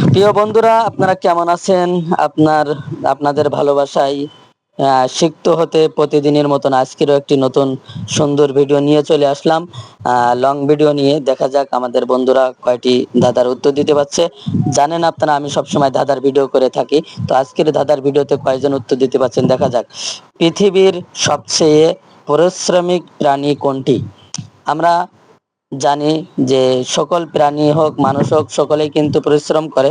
প্রিয় বন্ধুরা, আপনারা কেমন আছেন? আপনার, আপনাদের ভালোবাসায় সিক্ত হতে প্রতিদিনের মতন আজকেরও একটি নতুন সুন্দর ভিডিও নিয়ে চলে আসলাম। লং ভিডিও নিয়ে দেখা যাক আমাদের বন্ধুরা কয়টি দাদার উত্তর দিতে পারছে। জানেন আপনারা, আমি সবসময় দাদার ভিডিও করে থাকি। তো আজকের দাদার ভিডিওতে কয়জন উত্তর দিতে পারছেন দেখা যাক। পৃথিবীর সবচেয়ে পরিশ্রমিক প্রাণী কোনটি? আমরা জানি যে সকল প্রাণী হোক, মানুষ হোক, সকলেই কিন্তু পরিশ্রম করে।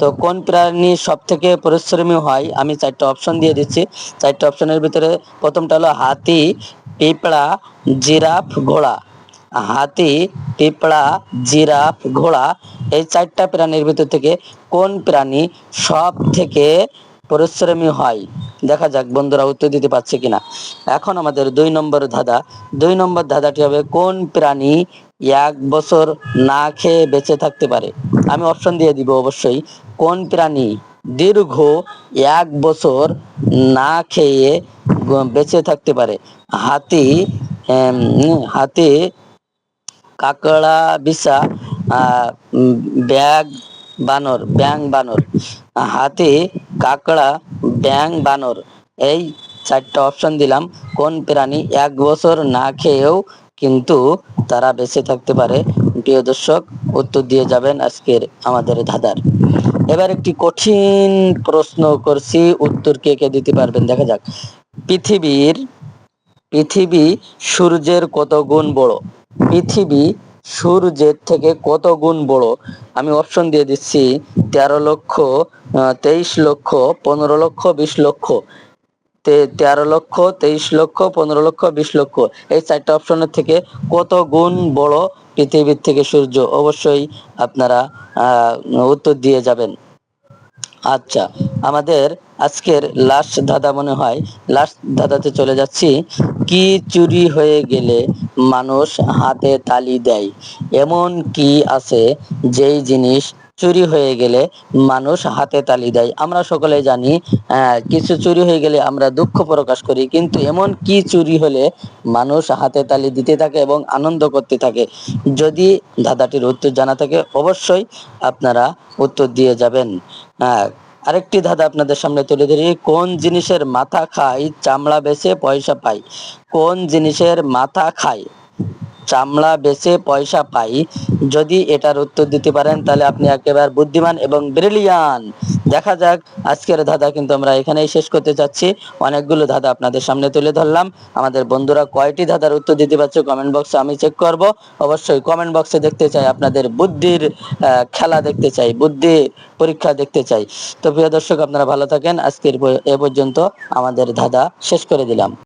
তো কোন প্রাণী সব থেকে পরিশ্রমী হয়? আমি চারটা অপশন দিয়ে দিচ্ছি। চারটা অপশনের ভিতরে প্রথমটা হলো হাতি, পিঁপড়া, জিরাফ, ঘোড়া। হাতি, পিঁপড়া, জিরাফ, ঘোড়া এই চারটা প্রাণীর ভিতর থেকে কোন প্রাণী সব থেকে পরিশ্রমী হয়? দেখা যাক বন্ধুরা উত্তর দিতে পারছে কিনা। এখন আমাদের দুই নম্বর ধাঁধা। দুই নম্বর ধাঁধাটি হবে কোন প্রাণী এক বছর না খেয়ে বেঁচে থাকতে পারে। আমি অপশন দিয়ে দিব অবশ্যই, কোন প্রাণী দীর্ঘ এক বছর না খেয়ে বেঁচে থাকতে পারে? হাতি হাতি, কাকড়া, বিছা ব্যাগ বানর ব্যাং বানর। হাতি, কাকড়া ব্যাং বানর। এই চারটা অপশন দিলাম। কোন প্রাণী এক বছর না খেয়েও কিন্তু তারা বেঁচে থাকতে পারে। প্রিয় দর্শক, উত্তর দিয়ে যাবেন আজকের আমাদের ধাঁধার। এবার একটি কঠিন প্রশ্ন করছি, উত্তর কে কে দিতে পারবেন? দেখা যাক। পৃথিবীর, পৃথিবী সূর্যের কত গুণ বড়? পৃথিবী সূর্যের থেকে কত গুণ বড়? আমি অপশন দিয়ে দিচ্ছি, তেরো লক্ষ তেইশ লক্ষ, পনেরো লক্ষ, বিশ লক্ষ। তেরো লক্ষ, তেইশ লক্ষ, পনেরো লক্ষ, বিশ লক্ষ। এই চারটা অপশনের থেকে কত গুণ বড় পৃথিবীর থেকে সূর্য? অবশ্যই আপনারা উত্তর দিয়ে যাবেন। আচ্ছা আমাদের আজকের লাস্ট ধাঁধা মনে হয়। লাস্ট ধাঁধাতে চলে যাচ্ছি। কি চুরি হয়ে গেলে মানুষ হাতে তালি দেয়? এমন কি আছে যেই জিনিস চুরি হয়ে গেলে মানুষ হাতে তালি দেয়। আমরা সকলে জানি কিছু চুরি হয়ে গেলে আমরা দুঃখ প্রকাশ করি, কিন্তু এমন কি চুরি হলে মানুষ হাতে তালি দিতে থাকে এবং আনন্দ করতে থাকে? যদি ধাঁধাটির উত্তর জানা থাকে, অবশ্যই আপনারা উত্তর দিয়ে যাবেন। হ্যাঁ আরেকটি ধাঁধা আপনাদের সামনে তুলে ধরি, কোন জিনিসের মাথা খায়, চামড়া বেছে পয়সা পায়? কোন জিনিসের মাথা খায়? চামড়া বেচে পয়সা পাই, যদি এটার উত্তর দিতে পারেন, তাহলে আপনি একেবারে বুদ্ধিমান এবং ব্রিলিয়ান দেখা যাক, আজকের ধাঁধা কিন্তু আমরা এখানেই শেষ করতে চাচ্ছি অনেকগুলো ধাঁধা আপনাদের সামনে তুলে ধরলাম। আমাদের বন্ধুরা কয়টি ধাঁধার উত্তর দিতে পারছে কমেন্ট বক্সে আমি চেক করব। অবশ্যই কমেন্ট বক্সে দেখতে চাই, আপনাদের বুদ্ধির খেলা দেখতে চাই, বুদ্ধি পরীক্ষা দেখতে চাই। তো প্রিয় দর্শক, আপনারা ভালো থাকেন। আজকের এ পর্যন্ত আমাদের ধাঁধা শেষ করে দিলাম।